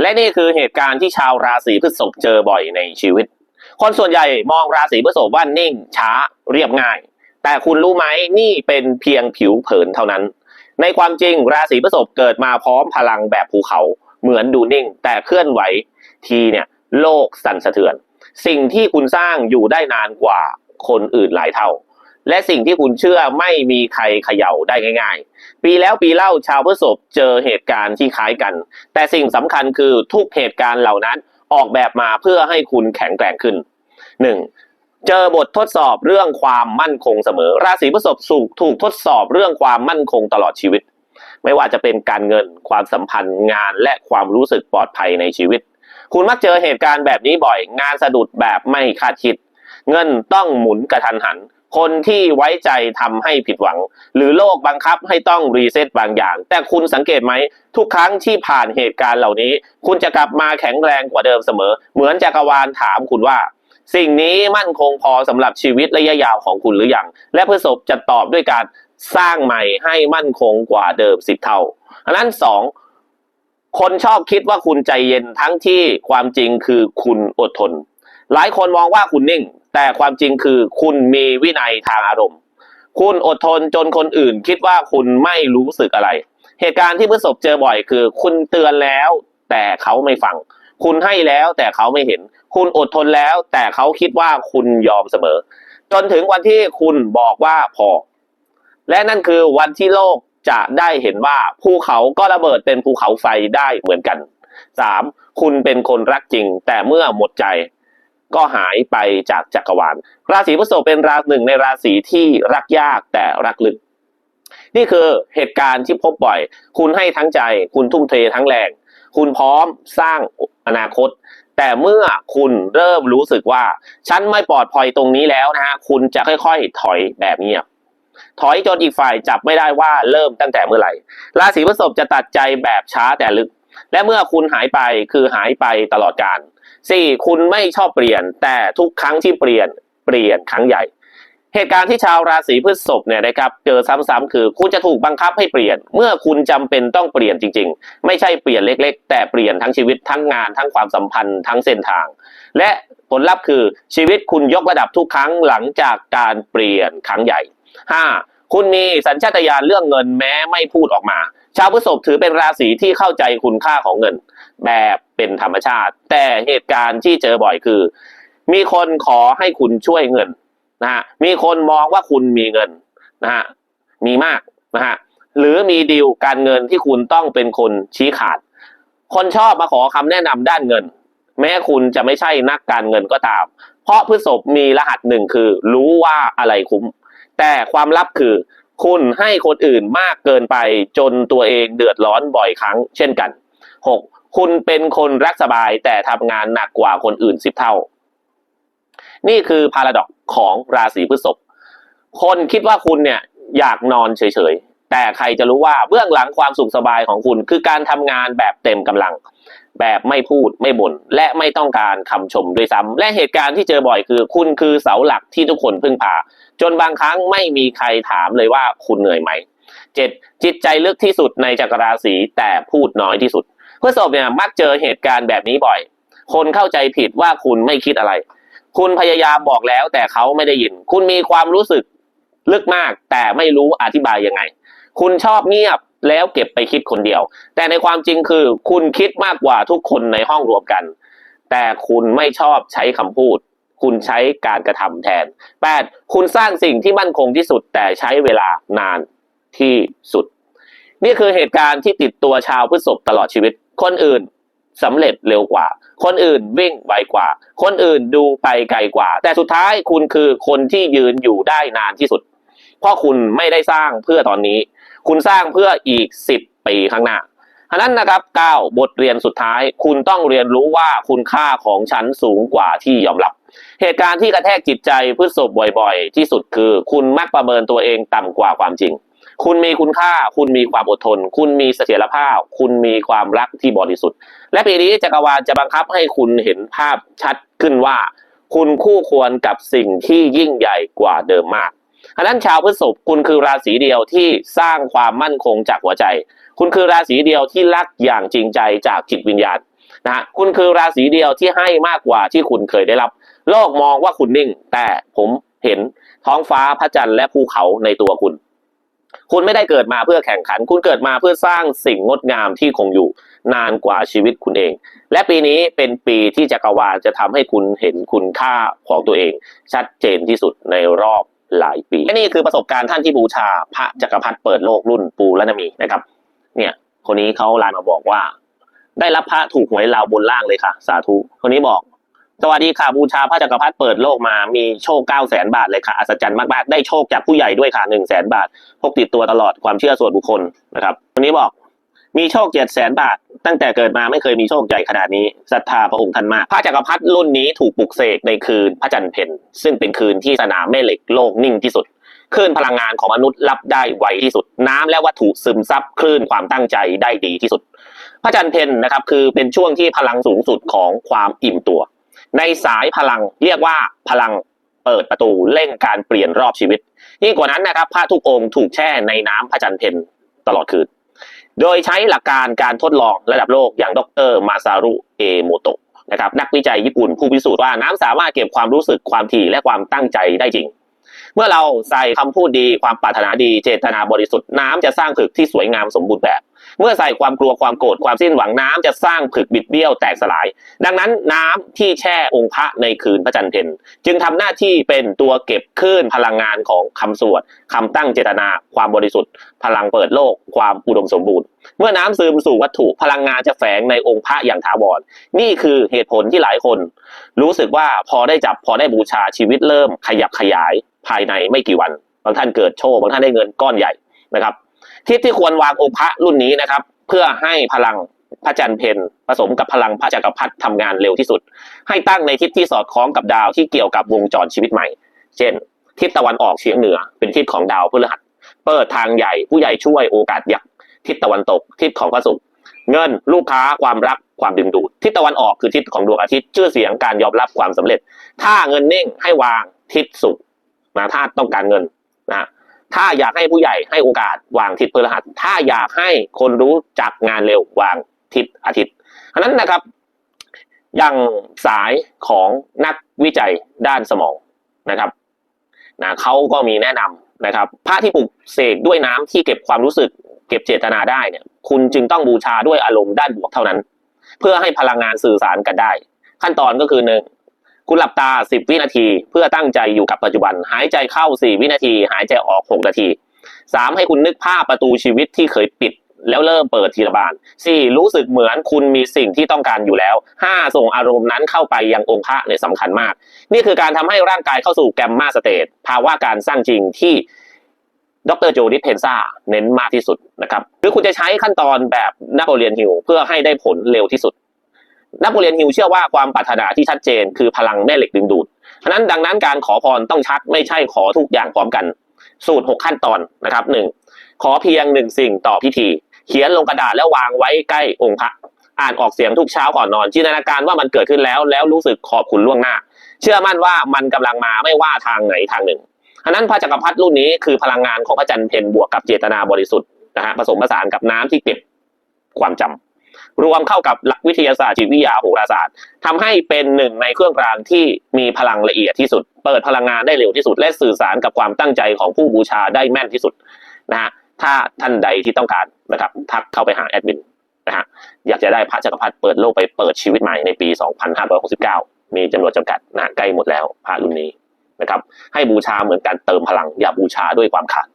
และนี่คือเหตุการณ์ที่ชาวราศีพฤษภเจอบ่อยในชีวิต คนส่วนใหญ่มองราศีพฤษภว่านิ่งช้าเรียบง่าย แต่คุณรู้ไหมนี่เป็นเพียงผิวเผินเท่านั้น ในความจริงราศีพฤษภเกิดมาพร้อมพลังแบบภูเขา เหมือนดูนิ่ง แต่เคลื่อนไหวทีเนี่ยโลกสั่นสะเทือน สิ่งที่คุณสร้างอยู่ได้นานกว่าคนอื่นหลายเท่า และสิ่งที่คุณเชื่อไม่มีใครเขย่าได้ง่าย ๆ ปีแล้วปีเล่าชาวพฤษภเจอเหตุการณ์ที่คล้ายกัน แต่สิ่งสำคัญคือทุกเหตุการณ์เหล่านั้นออกแบบมาเพื่อให้คุณแข็งแกร่งขึ้น 1. เจอบททดสอบเรื่องความมั่นคงเสมอ ราศีพฤษภสูกถูกทดสอบเรื่องความมั่นคงตลอดชีวิต ไม่ว่าจะเป็นการเงินความสัมพันธ์งานและความรู้สึกปลอดภัยในชีวิต คุณมักเจอเหตุการณ์แบบนี้บ่อย งานสะดุดแบบไม่คาดคิด เงินต้องหมุนกระทันหัน คนที่ไว้ใจทำให้ผิดหวัง หรือโลกบังคับให้ต้องรีเซ็ตบางอย่าง แต่คุณสังเกตไหม ทุกครั้งที่ผ่านเหตุการณ์เหล่านี้ คุณจะกลับมาแข็งแรงกว่าเดิมเสมอ เหมือนจักรวาลถามคุณว่า สิ่งนี้มั่นคงพอสำหรับชีวิตระยะยาวของคุณหรือยัง และพฤษภจะตอบด้วยการสร้างใหม่ให้มั่นคงกว่าเดิมสิบเท่าอันนั้นสองคนชอบคิดว่าคุณใจเย็นทั้งที่ความจริงคือคุณอดทน หลายคนมองว่าคุณนิ่ง แต่ความจริงคือคุณมีวินัยทางอารมณ์ คุณอดทนจนคนอื่นคิดว่าคุณไม่รู้สึกอะไร เหตุการณ์ที่พฤษภเจอบ่อยคือ คุณเตือนแล้วแต่เขาไม่ฟัง คุณให้แล้วแต่เขาไม่เห็น คุณอดทนแล้วแต่เขาคิดว่าคุณยอมเสมอ จนถึงวันที่คุณบอกว่าพอ และนั่นคือวันที่โลกจะได้เห็นว่าภูเขาก็ระเบิดเป็นภูเขาไฟได้เหมือนกันสามคุณเป็นคนรักจริง แต่เมื่อหมดใจ ก็หายไปจากจักรวาล ราศีพฤษภเป็นราศีหนึ่งในราศีที่รักยากแต่รักลึก นี่คือเหตุการณ์ที่พบบ่อย คุณให้ทั้งใจ คุณทุ่มเททั้งแรง คุณพร้อมสร้างอนาคต แต่เมื่อคุณเริ่มรู้สึกว่า ฉันไม่ปลอดภัยตรงนี้แล้วนะฮะคุณจะค่อยๆถอยแบบเงียบถอยจนอีกฝ่ายจับไม่ได้ว่าเริ่มตั้งแต่เมื่อไหร่ ราศีพฤษภจะตัดใจแบบช้าแต่ลึก และเมื่อคุณหายไปคือหายไปตลอดกาล สี่คุณไม่ชอบเปลี่ยน แต่ทุกครั้งที่เปลี่ยนเปลี่ยนครั้งใหญ่ เหตุการณ์ที่ชาวราศีพฤษภเนี่ยนะครับเจอซ้ำๆคือคุณจะถูกบังคับให้เปลี่ยน เมื่อคุณจำเป็นต้องเปลี่ยนจริง ๆ ไม่ใช่เปลี่ยนเล็ก ๆ แต่เปลี่ยนทั้งชีวิตทั้งงานทั้งความสัมพันธ์ทั้งเส้นทาง และผลลัพธ์คือชีวิตคุณยกระดับทุกครั้งหลังจากการเปลี่ยนครั้งใหญ่ห้าคุณมีสัญชาตญาณเรื่องเงินแม้ไม่พูดออกมา ชาวพฤษภถือเป็นราศีที่เข้าใจคุณค่าของเงิน แบบเป็นธรรมชาติ แต่เหตุการณ์ที่เจอบ่อยคือ มีคนขอให้คุณช่วยเงินนะฮะมีคนมองว่าคุณมีเงินนะฮะมีมากนะฮะหรือมีดีลการเงินที่คุณต้องเป็นคนชี้ขาด คนชอบมาขอคำแนะนำด้านเงิน แม้คุณจะไม่ใช่นักการเงินก็ตาม เพราะพฤษภมีรหัสหนึ่งคือ รู้ว่าอะไรคุ้ม แต่ความลับคือ คุณให้คนอื่นมากเกินไปจนตัวเองเดือดร้อนบ่อยครั้ง เช่นกัน 6. คุณเป็นคนรักสบายแต่ทำงานหนักกว่าคนอื่นสิบเท่า นี่คือพาราดอกของราศีพฤษภคนคิดว่าคุณเนี่ยอยากนอนเฉย แต่ใครจะรู้ว่าเบื้องหลังความสุขสบายของคุณ คือการทำงานแบบเต็มกำลัง แบบไม่พูดไม่บ่นและไม่ต้องการคำชมด้วยซ้ำและเหตุการณ์ที่เจอบ่อยคือ คุณคือเสาหลักที่ทุกคนพึ่งพา จนบางครั้งไม่มีใครถามเลยว่าคุณเหนื่อยไหมเจ็ดจิตใจลึกที่สุดในจักรราศีแต่พูดน้อยที่สุดเพื่อศพเนี่ยมักเจอเหตุการณ์แบบนี้บ่อย คนเข้าใจผิดว่าคุณไม่คิดอะไร คุณพยายามบอกแล้วแต่เขาไม่ได้ยิน คุณมีความรู้สึกลึกมากแต่ไม่รู้อธิบายยังไง คุณชอบเงียบแล้วเก็บไปคิดคนเดียว แต่ในความจริงคือ คุณคิดมากกว่าทุกคนในห้องรวมกัน แต่คุณไม่ชอบใช้คำพูด คุณใช้การกระทำแทน 8. คุณสร้างสิ่งที่มั่นคงที่สุด แต่ใช้เวลานานที่สุด นี่คือเหตุการณ์ที่ติดตัวชาวพฤษภตลอดชีวิต คนอื่นสำเร็จเร็วกว่า คนอื่นวิ่งไวกว่า คนอื่นดูไปไกลกว่า แต่สุดท้ายคุณคือคนที่ยืนอยู่ได้นานที่สุด เพราะคุณไม่ได้สร้างเพื่อตอนนี้ คุณสร้างเพื่ออีกสิบปีข้างหน้าฉะนั้นนะครับ9บทเรียนสุดท้าย คุณต้องเรียนรู้ว่าคุณค่าของฉันสูงกว่าที่ยอมรับ เหตุการณ์ที่กระแทกจิตใจพฤษภบ่อยๆ ที่สุดคือ คุณมักประเมินตัวเองต่ำกว่าความจริง คุณมีคุณค่า คุณมีความอดทน คุณมีเสถียรภาพ คุณมีความรักที่บริสุทธิ์ และปีนี้จักรวาลจะบังคับให้คุณเห็นภาพชัดขึ้นว่า คุณคู่ควรกับสิ่งที่ยิ่งใหญ่กว่าเดิมมาก อันนั้นชาวพฤษภคุณคือราศีเดียวที่สร้างความมั่นคงจากหัวใจ คุณคือราศีเดียวที่รักอย่างจริงใจจากจิตวิญญาณนะฮะคุณคือราศีเดียวที่ให้มากกว่าที่คุณเคยได้รับ โลกมองว่าคุณนิ่ง แต่ผมเห็นท้องฟ้าพระจันทร์และภูเขาในตัวคุณ คุณไม่ได้เกิดมาเพื่อแข่งขัน คุณเกิดมาเพื่อสร้างสิ่งงดงามที่คงอยู่นานกว่าชีวิตคุณเอง และปีนี้เป็นปีที่จักรวาลจะทำให้คุณเห็นคุณค่าของตัวเอง ชัดเจนที่สุดในรอบ หลายปีและนี่คือประสบการณ์ท่านที่บูชาพระจักรพรรดิเปิดโลกรุ่นปูและนมีนะครับ เนี่ยคนนี้เขาไลน์มาบอกว่า ได้รับพระถูกหวยลาวบนล่างเลยค่ะ สาธุคนนี้บอกสวัสดีค่ะบูชาพระจักรพรรดิเปิดโลกมามีโชคเก้าแสนบาทเลยค่ะอัศจรรย์มากๆได้โชคจากผู้ใหญ่ด้วยค่ะหนึ่งแสนบาทพกติดตัวตลอดความเชื่อส่วนบุคคลนะครับคนนี้บอก มีโชคเจ็ดแสนบาท ตั้งแต่เกิดมาไม่เคยมีโชคใหญ่ขนาดนี้ศรัทธาพระองค์ท่านมาก พระจักรพรรดิรุ่นนี้ถูกปลุกเสกในคืนพระจันทร์เพ็ญซึ่งเป็นคืนที่สนามแม่เหล็กโลกนิ่งที่สุดคลื่นพลังงานของมนุษย์รับได้ไวที่สุด น้ำและวัตถุซึมซับคลื่นความตั้งใจได้ดีที่สุด พระจันทร์เพ็ญนะครับคือเป็นช่วงที่พลังสูงสุดของความอิ่มตัว ในสายพลังเรียกว่าพลังเปิดประตูเร่งการเปลี่ยนรอบชีวิตยิ่งกว่านั้นนะครับพระทุกองค์ถูกแช่ในน้ำพระจันทร์เพ็ญตลอดคืน โดยใช้หลักการการทดลองระดับโลกอย่างดรมาซารุเอโมโตะนะครับนักวิจัยญี่ปุ่นผู้พิสูจน์ว่าน้ำสามารถเก็บความรู้สึกความถี่และความตั้งใจได้จริง เมื่อเราใส่คำพูดดีความปรารถนาดีเจตนาบริสุทธิ์น้ำจะสร้างผึกที่สวยงามสมบูรณ์แบบ เมื่อใส่ความกลัวความโกรธความสิ้นหวังน้ำจะสร้างผึกบิดเบี้ยวแตกสลาย ดังนั้นน้ำที่แช่องค์พระในคืนพระจันทร์เพ็ญจึงทำหน้าที่เป็นตัวเก็บคลื่นพลังงานของคำสวดคำตั้งเจตนา ความบริสุทธิ์ พลังเปิดโลก ความอุดมสมบูรณ์ เมื่อน้ำซึมสู่วัตถุพลังงานจะแฝงในองค์พระอย่างถาวร นี่คือเหตุผลที่หลายคน รู้สึกว่าพอได้จับพอได้บูชาชีวิตเริ่มขยับขยายภายในไม่กี่วัน บางท่านเกิดโชคบางท่านได้เงินก้อนใหญ่นะครับ ทิศที่ควรวางองค์พระรุ่นนี้นะครับ เพื่อให้พลังพระจันทร์เพนผสมกับพลังพระจักรพรรดิทำงานเร็วที่สุด ให้ตั้งในทิศที่สอดคล้องกับดาวที่เกี่ยวกับวงจรชีวิตใหม่ เช่น ทิศตะวันออกเฉียงเหนือเป็นทิศของดาวพฤหัส เปิดทางใหญ่ผู้ใหญ่ช่วยโอกาสยักษ์ทิศตะวันตกทิศของพระศุกร์เงินลูกค้าความรักความดึงดูดทิศตะวันออกคือทิศของดวงอาทิตย์ชื่อเสียงการยอมรับความสำเร็จ ถ้าเงินเน่งให้วางทิศศุกร์นะถ้าต้องการเงินนะ ถ้าอยากให้ผู้ใหญ่ให้โอกาสวางทิศพฤหัส ถ้าอยากให้คนรู้จักงานเร็ววางทิศอาทิตย์ฉะนั้นนะครับอย่างสายของนักวิจัยด้านสมองนะครับนะเขาก็มีแนะนำนะครับพระที่ปลูกเสกด้วยน้ำที่เก็บความรู้สึก เก็บเจตนาได้เนี่ย คุณจึงต้องบูชาด้วยอารมณ์ด้านบวกเท่านั้น เพื่อให้พลังงานสื่อสารกันได้ ขั้นตอนก็คือหนึ่ง คุณหลับตา 10 วินาที เพื่อตั้งใจอยู่กับปัจจุบัน หายใจเข้า 4 วินาที หายใจออก 6 นาที 3. ให้คุณนึกภาพประตูชีวิตที่เคยปิด แล้วเริ่มเปิดทีละบาน 4. รู้สึกเหมือนคุณมีสิ่งที่ต้องการอยู่แล้ว 5. ส่งอารมณ์นั้นเข้าไปยังองค์พระเนี่ยสำคัญมาก นี่คือการทำให้ร่างกายเข้าสู่แกมมาสเตทภาวะการสร้างจริงที่ดรโจดิสเพนซ่าเน้นมากที่สุดนะครับหรือคุณจะใช้ขั้นตอนแบบนโปเลียนฮิลเพื่อให้ได้ผลเร็วที่สุด นโปเลียนฮิลเชื่อว่าความปรารถนาที่ชัดเจน คือพลังแม่เหล็กดึงดูดฉะนั้นดังนั้นการขอพรต้องชัดไม่ใช่ขอทุกอย่างพร้อมกัน สูตร 6 ขั้นตอนนะครับหนึ่งขอเพียงหนึ่งสิ่งต่อพิธี เขียนลงกระดาษแล้ววางไว้ใกล้องค์พระอ่านออกเสียงทุกเช้าก่อนนอนจินตนาการว่ามันเกิดขึ้นแล้ว แล้วรู้สึกขอบคุณล่วงหน้า เชื่อมั่นว่ามันกำลังมาไม่ว่าทางไหนทางหนึ่งฉะนั้นพระจักรพรรดิรุ่นนี้คือพลังงานของพระจันทร์เพนบวกกับเจตนาบริสุทธิ์นะฮะผสมผสานกับน้ำที่เก็บความจำ รวมเข้ากับหลักวิทยาศาสตร์จิตวิทยาโหราศาสตร์ทำให้เป็นหนึ่งในเครื่องรางที่มีพลังละเอียดที่สุด เปิดพลังงานได้เร็วที่สุด และสื่อสารกับความตั้งใจของผู้บูชาได้แม่นที่สุดนะฮะถ้าท่านใดที่ต้องการนะครับทักเข้าไปหาแอดมินนะฮะอยากจะได้พระจักรพรรดิเปิดโลกไปเปิดชีวิตใหม่ในปี 2569 มีจำนวนจำกัดนะใกล้หมดแล้วพระรุ่นนี้นะครับให้บูชาเหมือนการเติมพลังอย่าบูชาด้วยความขาด